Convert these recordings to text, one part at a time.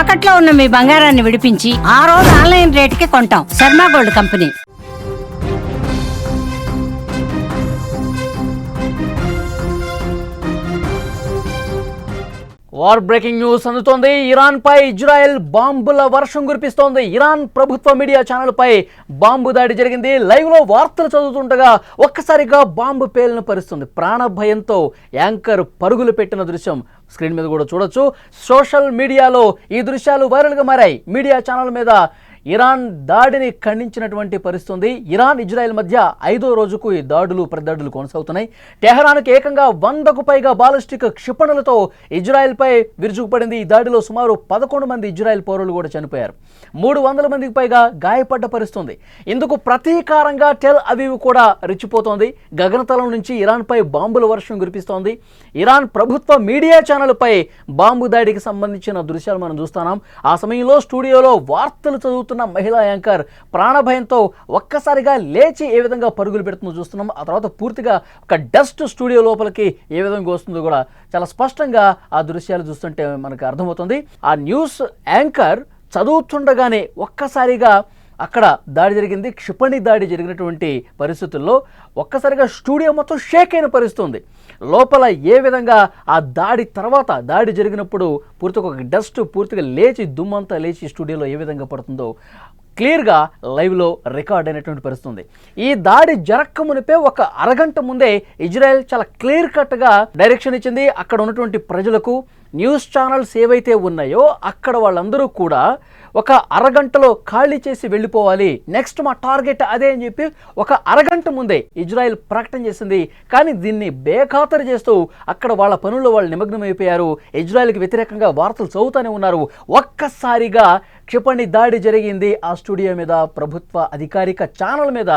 తాకట్లో ఉన్న మీ బంగారాన్ని విడిపించి ఆ రోజు ఆన్లైన్ రేటుకి కొంటాం. Sharma gold company. War breaking news అందుతోంది. ఇరాన్ పై ఇజ్రాయెల్ బాంబుల వర్షం కురిపిస్తోంది. ఇరాన్ ప్రభుత్వ మీడియా ఛానల్ పై బాంబు దాడి జరిగింది. లైవ్లో వార్తలు చదువుతుండగా ఒక్కసారిగా బాంబు పేలిన పరుస్తుంది ప్రాణ భయంతో యాంకర్ పరుగులు పెట్టిన దృశ్యం స్క్రీన్ మీద కూడా చూడొచ్చు. సోషల్ మీడియాలో ఈ దృశ్యాలు వైరల్గా మారాయి. మీడియా ఛానల్ మీద ఇరాన్ దాడిని ఖండించినటువంటి పరిస్థితి ఉంది ఇరాన్ ఇజ్రాయెల్ మధ్య ఐదో రోజుకు ఈ దాడులు ప్రదాడులు కొనసాగుతున్నాయి. టెహరాన్కి ఏకంగా వందకు పైగా బాలిస్టిక్ క్షిపణులతో ఇజ్రాయెల్పై విరుచుకుపడింది. ఈ దాడిలో సుమారు పదకొండు మంది ఇజ్రాయెల్ పౌరులు కూడా చనిపోయారు. మూడు వందల మందికి పైగా గాయపడ్డ పరిస్థితుంది. ఇందుకు ప్రతీకారంగా టెల్ అవివ్ కూడా రెచ్చిపోతోంది. గగనతలం నుంచి ఇరాన్పై బాంబుల వర్షం కురిపిస్తోంది. ఇరాన్ ప్రభుత్వ మీడియా ఛానల్పై బాంబు దాడికి సంబంధించిన దృశ్యాలు మనం చూస్తున్నాం. ఆ సమయంలో స్టూడియోలో వార్తలు చదువుతున్న మహిళా యాంకర్ ప్రాణభయంతో ఒక్కసారిగా లేచి ఏ విధంగా పరుగులు పెడుతుందో చూస్తున్నాం. ఆ తర్వాత పూర్తిగా ఒక డస్ట్ స్టూడియో లోపలికి ఏ విధంగా వస్తుందో కూడా చాలా స్పష్టంగా ఆ దృశ్యాలు చూస్తుంటే మనకు అర్థమవుతుంది. ఆ న్యూస్ యాంకర్ చదువుతుండగానే ఒక్కసారిగా అక్కడ దాడి జరిగింది. క్షిపణి దాడి జరిగినటువంటి పరిస్థితుల్లో ఒక్కసారిగా స్టూడియో మొత్తం షేక్ అయిన పరిస్థితి ఉంది లోపల ఏ విధంగా ఆ దాడి తర్వాత దాడి జరిగినప్పుడు పూర్తిగా ఒక డస్ట్ పూర్తిగా లేచి దుమ్మంతా లేచి స్టూడియోలో ఏ విధంగా పడుతుందో క్లియర్గా లైవ్లో రికార్డ్ అయినటువంటి పరిస్థితుంది. ఈ దాడి జరక్క మునిపే ఒక అరగంట ముందే ఇజ్రాయెల్ చాలా క్లియర్ కట్గా డైరెక్షన్ ఇచ్చింది. అక్కడ ఉన్నటువంటి ప్రజలకు న్యూస్ ఛానల్స్ ఏవైతే ఉన్నాయో అక్కడ వాళ్ళందరూ కూడా ఒక అరగంటలో ఖాళీ చేసి వెళ్ళిపోవాలి. నెక్స్ట్ మా టార్గెట్ అదే అని చెప్పి ఒక అరగంట ముందే ఇజ్రాయెల్ ప్రకటన చేసింది. కానీ దీన్ని బేఖాతరు చేస్తూ అక్కడ వాళ్ళ పనుల్లో వాళ్ళు నిమగ్నమైపోయారు. ఇజ్రాయెల్కి వ్యతిరేకంగా వార్తలు చదువుతూనే ఉన్నారు. ఒక్కసారిగా క్షిపణి దాడి జరిగింది. ఆ స్టూడియో మీద ప్రభుత్వ అధికారిక ఛానల్ మీద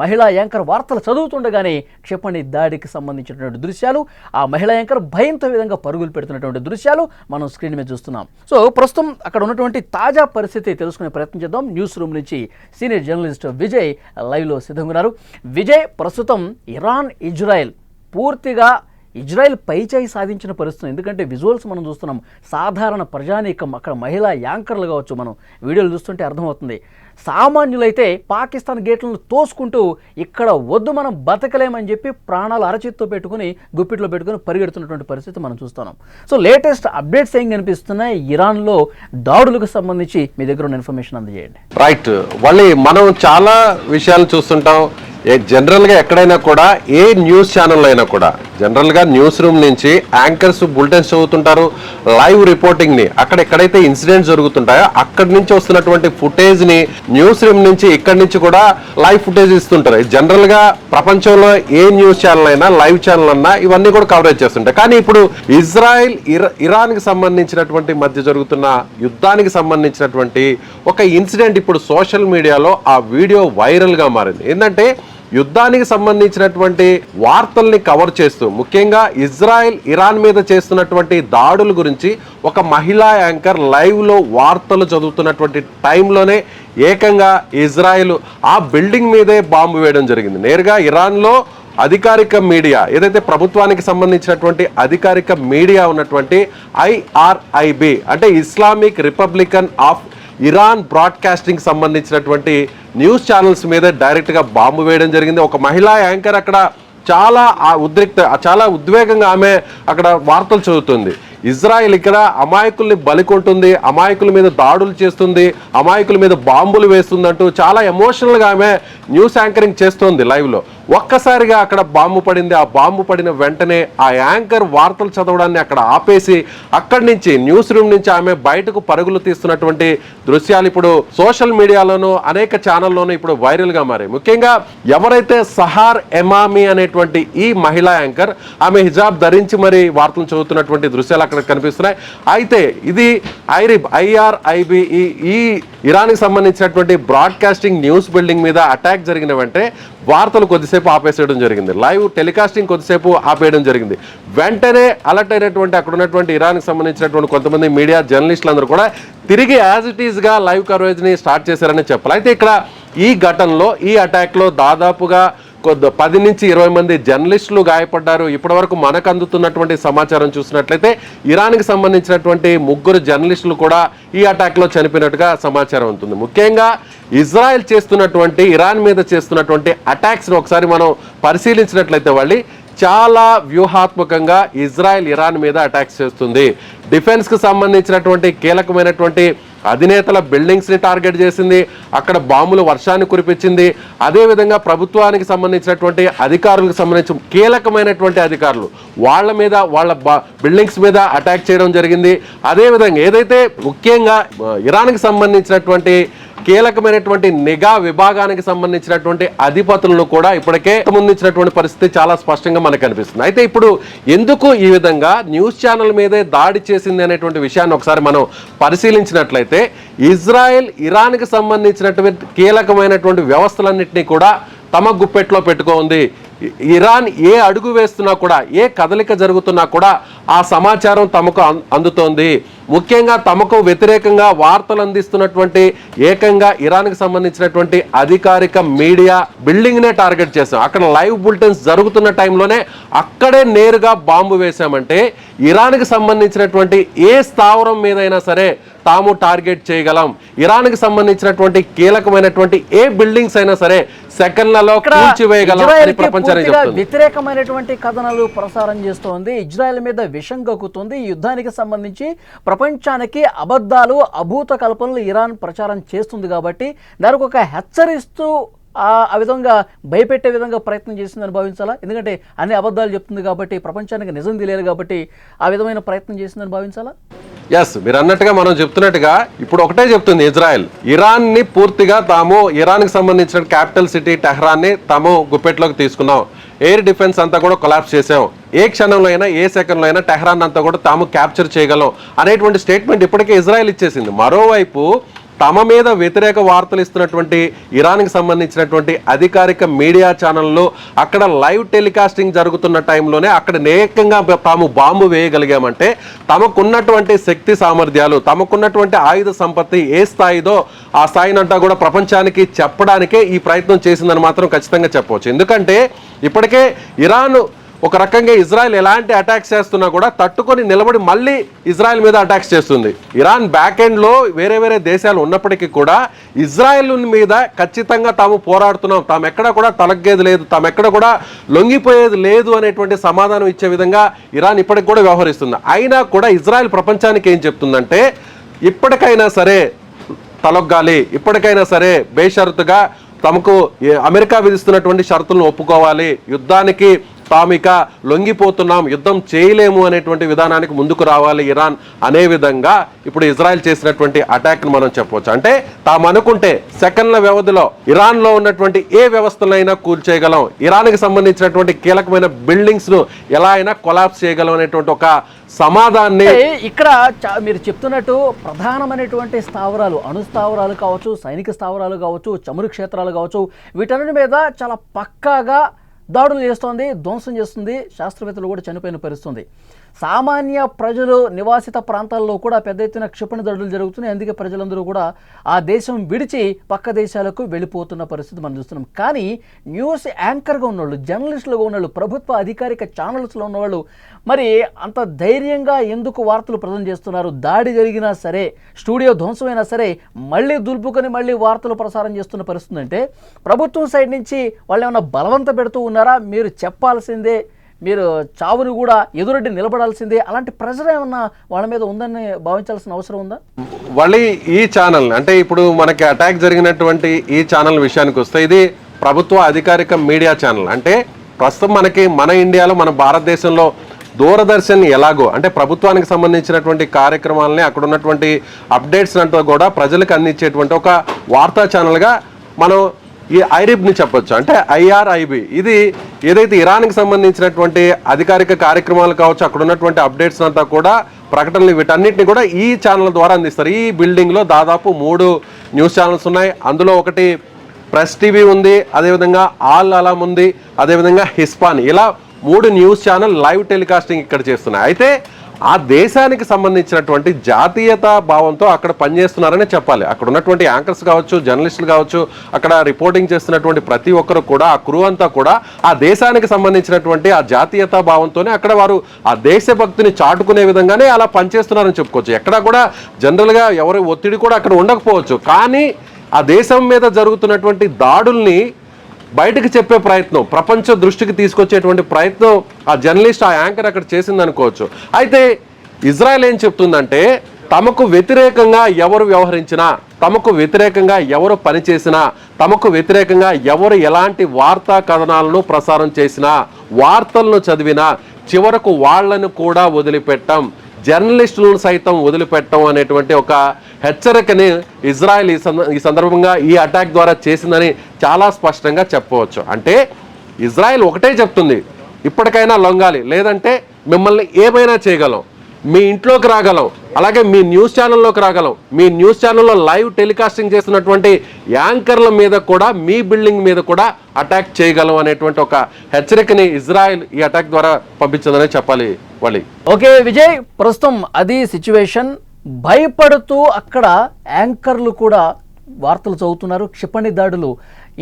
మహిళా యాంకర్ వార్తలు చదువుతుండగానే క్షిపణి దాడికి సంబంధించినటువంటి దృశ్యాలు ఆ మహిళా యాంకర్ భయంతో విధంగా పరుగులు పెడుతున్నటువంటి దృశ్యాలు మనం స్క్రీన్ మీద చూస్తున్నాం. సో ప్రస్తుతం అక్కడ ఉన్నటువంటి తాజా పరిస్థితి తెలుసుకునే ప్రయత్నం చేద్దాం. న్యూస్ రూమ్ నుంచి సీనియర్ జర్నలిస్ట్ విజయ్ లైవ్లో సిద్ధంగా ఉన్నారు. విజయ్ ప్రస్తుతం ఇరాన్ ఇజ్రాయెల్ పూర్తిగా ఇజ్రాయెల్ పైచేయి సాధించిన పరిస్థితి ఎందుకంటే విజువల్స్ మనం చూస్తున్నాం సాధారణ ప్రజానీకం అక్కడ మహిళా యాంకర్లు కావచ్చు మనం వీడియోలు చూస్తుంటే అర్థమవుతుంది. సామాన్యులైతే పాకిస్తాన్ గేట్లను తోసుకుంటూ ఇక్కడ వద్దు మనం బతకలేమని చెప్పి ప్రాణాలు అరచేత్తో పెట్టుకుని గుప్పిట్లో పెట్టుకుని పరిగెడుతున్నటువంటి పరిస్థితి మనం చూస్తున్నాం. సో లేటెస్ట్ అప్డేట్స్ ఏం కనిపిస్తున్నాయి? ఇరాన్లో దాడులకు సంబంధించి మీ దగ్గర ఉన్న ఇన్ఫర్మేషన్ అందజేయండి. రైట్. మళ్ళీ మనం చాలా విషయాలు చూస్తుంటాం. జనరల్గా ఎక్కడైనా కూడా ఏ న్యూస్ ఛానల్ అయినా కూడా జనరల్గా న్యూస్ రూమ్ నుంచి యాంకర్స్ బులెటిన్స్ చదువుతుంటారు. లైవ్ రిపోర్టింగ్ని అక్కడ ఎక్కడైతే ఇన్సిడెంట్స్ జరుగుతుంటాయో అక్కడి నుంచి వస్తున్నటువంటి ఫుటేజ్ని న్యూస్ రూమ్ నుంచి ఇక్కడి నుంచి కూడా లైవ్ ఫుటేజ్ ఇస్తుంటారు. జనరల్గా ప్రపంచంలో ఏ న్యూస్ ఛానల్ అయినా లైవ్ ఛానల్ అన్నా ఇవన్నీ కూడా కవరేజ్ చేస్తుంటాయి. కానీ ఇప్పుడు ఇజ్రాయెల్ ఇరాన్ ఇరాన్కి సంబంధించినటువంటి మధ్య జరుగుతున్న యుద్ధానికి సంబంధించినటువంటి ఒక ఇన్సిడెంట్ ఇప్పుడు సోషల్ మీడియాలో ఆ వీడియో వైరల్గా మారింది. ఏంటంటే యుద్ధానికి సంబంధించినటువంటి వార్తల్ని కవర్ చేస్తూ ముఖ్యంగా ఇజ్రాయెల్ ఇరాన్ మీద చేస్తున్నటువంటి దాడుల గురించి ఒక మహిళా యాంకర్ లైవ్లో వార్తలు చదువుతున్నటువంటి టైంలోనే ఏకంగా ఇజ్రాయెల్ ఆ బిల్డింగ్ మీదే బాంబు వేయడం జరిగింది. నేరుగా ఇరాన్లో అధికారిక మీడియా ఏదైతే ప్రభుత్వానికి సంబంధించినటువంటి అధికారిక మీడియా ఉన్నటువంటి ఐఆర్ఐబి అంటే Islamic republican of Iran broadcasting సంబంధించినటువంటి న్యూస్ ఛానల్స్ మీద డైరెక్ట్గా బాంబు వేయడం జరిగింది. ఒక మహిళా యాంకర్ అక్కడ చాలా ఆ ఉద్రిక్త చాలా ఉద్వేగంగా ఆమె అక్కడ వార్తలు చదువుతుంది. ఇజ్రాయెల్ ఇక్కడ అమాయకుల్ని బలికొంటుంది అమాయకుల మీద దాడులు చేస్తుంది అమాయకుల మీద బాంబులు వేస్తుందంటూ చాలా ఎమోషనల్గా ఆమె న్యూస్ యాంకరింగ్ చేస్తోంది లైవ్లో. ఒక్కసారిగా అక్కడ బాంబు పడింది. ఆ బాంబు పడిన వెంటనే ఆ యాంకర్ వార్తలు చదవడాన్ని అక్కడ ఆపేసి అక్కడి నుంచి న్యూస్ రూమ్ నుంచి ఆమె బయటకు పరుగులు తీస్తున్నటువంటి దృశ్యాలు ఇప్పుడు సోషల్ మీడియాలోనూ అనేక ఛానల్లోనూ ఇప్పుడు వైరల్గా మారాయి. ముఖ్యంగా ఎవరైతే సహార్ ఎమామి అనేటువంటి ఈ మహిళా యాంకర్ ఆమె హిజాబ్ ధరించి మరి వార్తలు చదువుతున్నటువంటి దృశ్యాలు అక్కడ కనిపిస్తున్నాయి. అయితే ఇది ఐరిబ్ ఐఆర్ఐబి ఈ ఈ ఇరాన్కి సంబంధించినటువంటి బ్రాడ్కాస్టింగ్ న్యూస్ బిల్డింగ్ మీద అటాక్ జరిగిన వెంటనే వార్తలు కొద్దిసేపు ఆపేసేయడం జరిగింది. లైవ్ టెలికాస్టింగ్ కొద్దిసేపు ఆపేయడం జరిగింది. వెంటనే అలర్ట్ అయినటువంటి అక్కడ ఉన్నటువంటి ఇరాన్కి సంబంధించినటువంటి కొంతమంది మీడియా జర్నలిస్టులందరూ కూడా తిరిగి యాజ్ ఇట్ ఈస్గా లైవ్ కవరేజ్ని స్టార్ట్ చేశారని చెప్పాలి. అయితే ఇక్కడ ఈ ఘటనలో ఈ అటాక్లో దాదాపుగా కొద్ది పది నుంచి ఇరవై మంది జర్నలిస్టులు గాయపడ్డారు. ఇప్పటివరకు మనకు అందుతున్నటువంటి సమాచారం చూసినట్లయితే ఇరాన్కి సంబంధించినటువంటి ముగ్గురు జర్నలిస్టులు కూడా ఈ అటాక్లో చనిపోయినట్టుగా సమాచారం ఉంటుంది. ముఖ్యంగా ఇజ్రాయెల్ చేస్తున్నటువంటి ఇరాన్ మీద చేస్తున్నటువంటి అటాక్స్ని ఒకసారి మనం పరిశీలించినట్లయితే వాళ్ళు చాలా వ్యూహాత్మకంగా ఇజ్రాయెల్ ఇరాన్ మీద అటాక్స్ చేస్తుంది. డిఫెన్స్కి సంబంధించినటువంటి కీలకమైనటువంటి అధినేతల బిల్డింగ్స్ని టార్గెట్ చేసింది. అక్కడ బాంబులు వర్షాన్ని కురిపించింది. అదేవిధంగా ప్రభుత్వానికి సంబంధించినటువంటి అధికారులకు సంబంధించిన కీలకమైనటువంటి అధికారులు వాళ్ళ మీద వాళ్ళ బా- బిల్డింగ్స్ మీద అటాక్ చేయడం జరిగింది. అదేవిధంగా ఏదైతే ముఖ్యంగా ఇరాన్కి సంబంధించినటువంటి కీలకమైనటువంటి నిఘా విభాగానికి సంబంధించినటువంటి అధిపతులను కూడా ఇప్పటికే ముందుంచినటువంటి పరిస్థితి చాలా స్పష్టంగా మనకు కనిపిస్తుంది. అయితే ఇప్పుడు ఎందుకు ఈ విధంగా న్యూస్ ఛానల్ మీదే దాడి చేసింది అనేటువంటి విషయాన్ని ఒకసారి మనం పరిశీలించినట్లయితే ఇజ్రాయెల్ ఇరాన్కి సంబంధించినటువంటి కీలకమైనటువంటి వ్యవస్థలన్నింటినీ కూడా తమ గుప్పెట్లో పెట్టుకోంది. ఇరాన్ ఏ అడుగు వేస్తున్నా కూడా ఏ కదలిక జరుగుతున్నా కూడా ఆ సమాచారం తమకు అందుతోంది. ముఖ్యంగా తమకు వ్యతిరేకంగా వార్తలు అందిస్తున్నటువంటి ఏకంగా ఇరాన్కి సంబంధించినటువంటి అధికారిక మీడియా బిల్డింగ్నే టార్గెట్ చేశాం. అక్కడ లైవ్ బులెటిన్స్ జరుగుతున్న టైంలోనే అక్కడే నేరుగా బాంబు వేశామంటే ఇరాన్కి సంబంధించినటువంటి ఏ స్థావరం మీదైనా సరే తాము టార్గెట్ చేయగలం. ఇరాన్కి సంబంధించినటువంటి కీలకమైనటువంటి ఏ బిల్డింగ్స్ అయినా సరే సెకండ్లలో కూల్చివేయగలం అని ప్రపంచానికి వ్యతిరేకమైనటువంటి కథనాలు ప్రసారం చేస్తోంది. ఇజ్రాయెల్ మీద విషం కక్కుతుంది ఈ యుద్ధానికి సంబంధించి ప్రపంచానికి అబద్ధాలు అభూత కల్పనలు ఇరాన్ ప్రచారం చేస్తుంది కాబట్టి దానికి ఒక హెచ్చరిస్తూ ఆ విధంగా భయపెట్టే విధంగా ప్రయత్నం చేసిందని భావించాలా? ఎందుకంటే అన్ని అబద్ధాలు చెప్తుంది కాబట్టి ప్రపంచానికి నిజం తెలియాలి కాబట్టి ఆ విధమైన ప్రయత్నం చేసిందని భావించాలా? ఎస్ మీరు అన్నట్టుగా మనం చెప్తున్నట్టుగా ఇప్పుడు ఒకటే చెప్తుంది ఇజ్రాయెల్. ఇరాన్ని పూర్తిగా తాము ఇరాన్కి సంబంధించిన క్యాపిటల్ సిటీ టెహ్రాన్ని తాము గుప్పెట్లోకి తీసుకున్నాం. ఎయిర్ డిఫెన్స్ అంతా కూడా కొలాప్స్ చేసాం ఏ క్షణంలో అయినా ఏ సెకండ్లో అయినా టెహ్రాన్ అంతా కూడా తాము క్యాప్చర్ చేయగలం అనేటువంటి స్టేట్మెంట్ ఇప్పటికే ఇజ్రాయెల్ ఇచ్చేసింది. మరోవైపు తమ మీద వ్యతిరేక వార్తలు ఇస్తున్నటువంటి ఇరాన్కి సంబంధించినటువంటి అధికారిక మీడియా ఛానల్లో అక్కడ లైవ్ టెలికాస్టింగ్ జరుగుతున్న టైంలోనే అక్కడ నేకంగా తాము బాంబు వేయగలిగామంటే తమకున్నటువంటి శక్తి సామర్థ్యాలు తమకున్నటువంటి ఆయుధ సంపత్తి ఏ స్థాయిదో ఆ స్థాయినంతా కూడా ప్రపంచానికి చెప్పడానికే ఈ ప్రయత్నం చేసిందని మాత్రం ఖచ్చితంగా చెప్పవచ్చు. ఎందుకంటే ఇప్పటికే ఇరాన్ ఒక రకంగా ఇజ్రాయెల్ ఎలాంటి అటాక్స్ చేస్తున్నా కూడా తట్టుకొని నిలబడి మళ్ళీ ఇజ్రాయెల్ మీద అటాక్స్ చేస్తుంది. ఇరాన్ బ్యాక్ ఎండ్లో వేరే వేరే దేశాలు ఉన్నప్పటికీ కూడా ఇజ్రాయెల్ మీద ఖచ్చితంగా తాము పోరాడుతున్నాం. తాము ఎక్కడ కూడా తలగ్గేది లేదు తాము ఎక్కడ కూడా లొంగిపోయేది లేదు అనేటువంటి సమాధానం ఇచ్చే విధంగా ఇరాన్ ఇప్పటికి కూడా వ్యవహరిస్తుంది. అయినా కూడా ఇజ్రాయెల్ ప్రపంచానికి ఏం చెప్తుందంటే ఇప్పటికైనా సరే తలొగ్గాలి ఇప్పటికైనా సరే బేషరతుగా తమకు అమెరికా విధిస్తున్నటువంటి షరతులను ఒప్పుకోవాలి యుద్ధానికి తామిక లొంగిపోతున్నాం యుద్ధం చేయలేము అనేటువంటి విధానానికి ముందుకు రావాలి ఇరాన్ అనే విధంగా ఇప్పుడు ఇజ్రాయెల్ చేసినటువంటి అటాక్ను మనం చెప్పవచ్చు అంటే తాము అనుకుంటే సెకండ్ల వ్యవధిలో ఇరాన్లో ఉన్నటువంటి ఏ వ్యవస్థలైనా కూల్చేయగలం. ఇరాన్కి సంబంధించినటువంటి కీలకమైన బిల్డింగ్స్ను ఎలా అయినా కొలాప్స్ చేయగలం అనేటువంటి ఒక సమాధాన్ని ఇక్కడ చా- మీరు చెప్తున్నట్టు ప్రధానమైనటువంటి స్థావరాలు అణు స్థావరాలు కావచ్చు సైనిక స్థావరాలు కావచ్చు చమురు క్షేత్రాలు కావచ్చు వీటన్నిటి మీద చాలా పక్కాగా దాడులు చేస్తోంది ధ్వంసం చేస్తుంది శాస్త్రవేత్తలు కూడా చనిపోయిన పరిస్థితుంది సామాన్య ప్రజలు నివాసిత ప్రాంతాల్లో కూడా పెద్ద ఎత్తున క్షిపణి దాడులు జరుగుతున్నాయి. అందుకే ప్రజలందరూ కూడా ఆ దేశం విడిచి పక్క దేశాలకు వెళ్ళిపోతున్న పరిస్థితి మనం చూస్తున్నాం. కానీ న్యూస్ యాంకర్గా ఉన్నవాళ్ళు జర్నలిస్టులుగా ఉన్నవాళ్ళు ప్రభుత్వ అధికారిక ఛానల్స్లో ఉన్నవాళ్ళు మరి అంత ధైర్యంగా ఎందుకు వార్తలు ప్రజెంట్ చేస్తున్నారు? దాడి జరిగినా సరే స్టూడియో ధ్వంసమైనా సరే మళ్ళీ దులుపుకొని మళ్ళీ వార్తలు ప్రసారం చేస్తున్న పరిస్థితి అంటే ప్రభుత్వం సైడ్ నుంచి వాళ్ళు ఏమైనా బలవంత పెడుతూ ఉన్నారా? మీరు చెప్పాల్సిందే మీరు చావుని కూడా ఎదురెడ్డి నిలబడాల్సిందే. అలాంటి ప్రెషర్ ఏమన్నా వాళ్ళ మీద ఉందని భావించాల్సిన అవసరం ఉందా? మళ్ళీ ఈ ఛానల్ అంటే ఇప్పుడు మనకి అటాక్ జరిగినటువంటి ఈ ఛానల్ విషయానికి వస్తే ఇది ప్రభుత్వ అధికారిక మీడియా ఛానల్ అంటే ప్రస్తుతం మనకి మన ఇండియాలో మన భారతదేశంలో దూరదర్శన్ ఎలాగో అంటే ప్రభుత్వానికి సంబంధించినటువంటి కార్యక్రమాలని అక్కడ ఉన్నటువంటి అప్డేట్స్ అంతా కూడా ప్రజలకు అందించేటువంటి ఒక వార్తా ఛానల్గా మనం ఈ ఐరిబ్ని చెప్పొచ్చు. అంటే ఐఆర్ఐబి. ఇది ఏదైతే ఇరాన్కి సంబంధించినటువంటి అధికారిక కార్యక్రమాలు కావచ్చు అక్కడ ఉన్నటువంటి అప్డేట్స్ అంతా కూడా ప్రకటనలు వీటన్నిటిని కూడా ఈ ఛానల్ ద్వారా అందిస్తారు. ఈ బిల్డింగ్లో దాదాపు మూడు న్యూస్ ఛానల్స్ ఉన్నాయి. అందులో ఒకటి ప్రెస్ టీవీ ఉంది అదేవిధంగా ఆల్ అలాం ఉంది అదేవిధంగా హిస్పాన్. ఇలా మూడు న్యూస్ ఛానల్ లైవ్ టెలికాస్టింగ్ ఇక్కడ చేస్తున్నాయి. అయితే ఆ దేశానికి సంబంధించినటువంటి జాతీయత భావంతో అక్కడ పనిచేస్తున్నారని చెప్పాలి. అక్కడ ఉన్నటువంటి యాంకర్స్ కావచ్చు జర్నలిస్టులు కావచ్చు అక్కడ రిపోర్టింగ్ చేస్తున్నటువంటి ప్రతి ఒక్కరు కూడా ఆ క్రూ అంతా కూడా ఆ దేశానికి సంబంధించినటువంటి ఆ జాతీయత భావంతోనే అక్కడ వారు ఆ దేశభక్తిని చాటుకునే విధంగానే అలా పనిచేస్తున్నారని చెప్పుకోవచ్చు. ఎక్కడ కూడా జనరల్గా ఎవరి ఒత్తిడి కూడా అక్కడ ఉండకపోవచ్చు. కానీ ఆ దేశం మీద జరుగుతున్నటువంటి దాడుల్ని బయటకు చెప్పే ప్రయత్నం ప్రపంచ దృష్టికి తీసుకొచ్చేటువంటి ప్రయత్నం ఆ జర్నలిస్ట్ ఆ యాంకర్ అక్కడ చేసింది అనుకోవచ్చు అయితే ఇజ్రాయెల్ ఏం చెప్తుందంటే తమకు వ్యతిరేకంగా ఎవరు వ్యవహరించినా తమకు వ్యతిరేకంగా ఎవరు పనిచేసినా తమకు వ్యతిరేకంగా ఎవరు ఎలాంటి వార్తా కథనాలను ప్రసారం చేసినా వార్తలను చదివినా చివరకు వాళ్ళను కూడా వదిలిపెట్టం. జర్నలిస్టులను సైతం వదిలిపెట్టడం అనేటువంటి ఒక హెచ్చరికని ఇజ్రాయెల్ ఈ ఈ సందర్భంగా ఈ అటాక్ ద్వారా చేసిందని చాలా స్పష్టంగా చెప్పవచ్చు. అంటే ఇజ్రాయెల్ ఒకటే చెప్తుంది ఇప్పటికైనా లొంగాలి లేదంటే మిమ్మల్ని ఏమైనా చేయగలం. మీ ఇంట్లోకి రాగలం అలాగే మీ న్యూస్ ఛానల్లోకి రాగలం మీ న్యూస్ ఛానల్లో లైవ్ టెలికాస్టింగ్ చేస్తున్నటువంటి యాంకర్ల మీద కూడా మీ బిల్డింగ్ మీద కూడా అటాక్ చేయగలం అనేటువంటి ఒక హెచ్చరికని ఇజ్రాయెల్ ఈ అటాక్ ద్వారా పంపించిందనే చెప్పాలి వాళ్ళు ఓకే విజయ్ ప్రస్తుతం అది సిచ్యువేషన్. భయపడుతూ అక్కడ యాంకర్లు కూడా వార్తలు చదువుతున్నారు. క్షిపణి దాడులు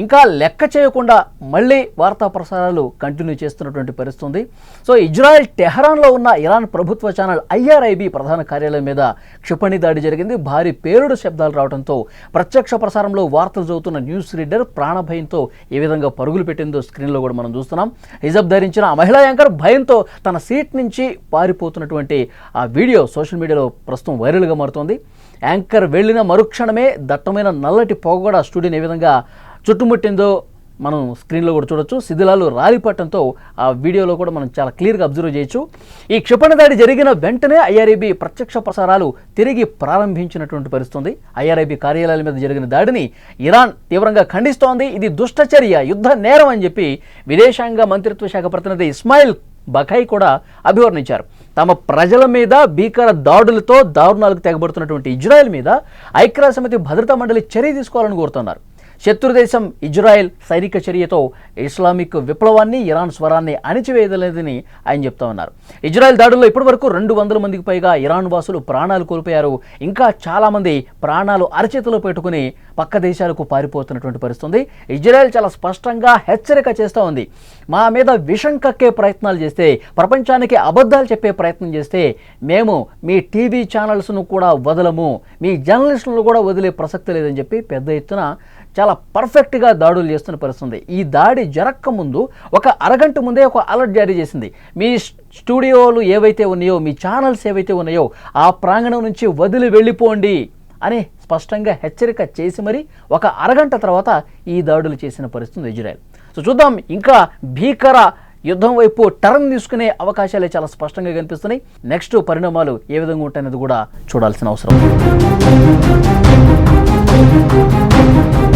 ఇంకా లెక్క చేయకుండా మళ్ళీ వార్తా ప్రసారాలు కంటిన్యూ చేస్తున్నటువంటి పరిస్థితి ఉంది సో ఇజ్రాయెల్ టెహరాన్లో ఉన్న ఇరాన్ ప్రభుత్వ ఛానల్ ఐఆర్ఐబి ప్రధాన కార్యాలయం మీద క్షిపణి దాడి జరిగింది. భారీ పేరుడు శబ్దాలు రావడంతో ప్రత్యక్ష ప్రసారంలో వార్తలు చదువుతున్న న్యూస్ రీడర్ ప్రాణభయంతో ఏ విధంగా పరుగులు పెట్టిందో స్క్రీన్లో కూడా మనం చూస్తున్నాం. హిజబ్ ధరించిన ఆ మహిళా యాంకర్ భయంతో తన సీట్ నుంచి పారిపోతున్నటువంటి ఆ వీడియో సోషల్ మీడియాలో ప్రస్తుతం వైరల్గా మారుతోంది. యాంకర్ వెళ్ళిన మరుక్షణమే దట్టమైన నల్లటి పొగ కూడా స్టూడియోని ఏ విధంగా చుట్టుముట్టిందో మనం స్క్రీన్లో కూడా చూడొచ్చు. శిథిలాలు రాలిపట్టడంతో ఆ వీడియోలో కూడా మనం చాలా క్లియర్గా అబ్జర్వ్ చేయొచ్చు. ఈ క్షిపణి దాడి జరిగిన వెంటనే ఐఆర్ఏబీ ప్రత్యక్ష ప్రసారాలు తిరిగి ప్రారంభించినటువంటి పరిస్థితుంది. ఐఆర్ఏబీ కార్యాలయాల మీద జరిగిన దాడిని ఇరాన్ తీవ్రంగా ఖండిస్తోంది. ఇది దుష్టచర్య యుద్ధ నేరం అని చెప్పి విదేశాంగ మంత్రిత్వ శాఖ ప్రతినిధి ఇస్మాయిల్ బఖాయి కూడా అభివర్ణించారు. తమ ప్రజల మీద భీకర దాడులతో దారుణాలకు తెగబడుతున్నటువంటి ఇజ్రాయెల్ మీద ఐక్యరాజ్యసమితి భద్రతా మండలి చర్య తీసుకోవాలని కోరుతున్నారు. శత్రు దేశం ఇజ్రాయెల్ సైనిక చర్యతో ఇస్లామిక్ విప్లవాన్ని ఇరాన్ స్వరాన్ని అణిచివేయలేదని ఆయన చెప్తా ఉన్నారు. ఇజ్రాయెల్ దాడుల్లో ఇప్పటివరకు రెండు వందల మందికి పైగా ఇరాన్ వాసులు ప్రాణాలు కోల్పోయారు. ఇంకా చాలామంది ప్రాణాలు అరచేతిలో పెట్టుకుని పక్క దేశాలకు పారిపోతున్నటువంటి పరిస్థితుంది. ఇజ్రాయెల్ చాలా స్పష్టంగా హెచ్చరిక చేస్తూ ఉంది. మా మీద విషం కక్కే ప్రయత్నాలు చేస్తే ప్రపంచానికి అబద్ధాలు చెప్పే ప్రయత్నం చేస్తే మేము మీ టీవీ ఛానల్స్ను కూడా వదలము. మీ జర్నలిస్టులను కూడా వదిలే ప్రసక్తి లేదని చెప్పి పెద్ద ఎత్తున చాలా పర్ఫెక్ట్గా దాడులు చేస్తున్న పరిస్థితి ఉంది ఈ దాడి జరక్క ముందు ఒక అరగంట ముందే ఒక అలర్ట్ జారీ చేసింది. మీ స్టూడియోలు ఏవైతే ఉన్నాయో మీ ఛానల్స్ ఏవైతే ఉన్నాయో ఆ ప్రాంగణం నుంచి వదిలి వెళ్ళిపోండి అని స్పష్టంగా హెచ్చరిక చేసి మరి ఒక అరగంట తర్వాత ఈ దాడులు చేసిన పరిస్థితి ఉంది ఇజ్రాయెల్. సో చూద్దాం ఇంకా భీకర యుద్ధం వైపు టర్న్ తీసుకునే అవకాశాలే చాలా స్పష్టంగా కనిపిస్తున్నాయి. నెక్స్ట్ పరిణామాలు ఏ విధంగా ఉంటాయనేది కూడా చూడాల్సిన అవసరం. ఉంది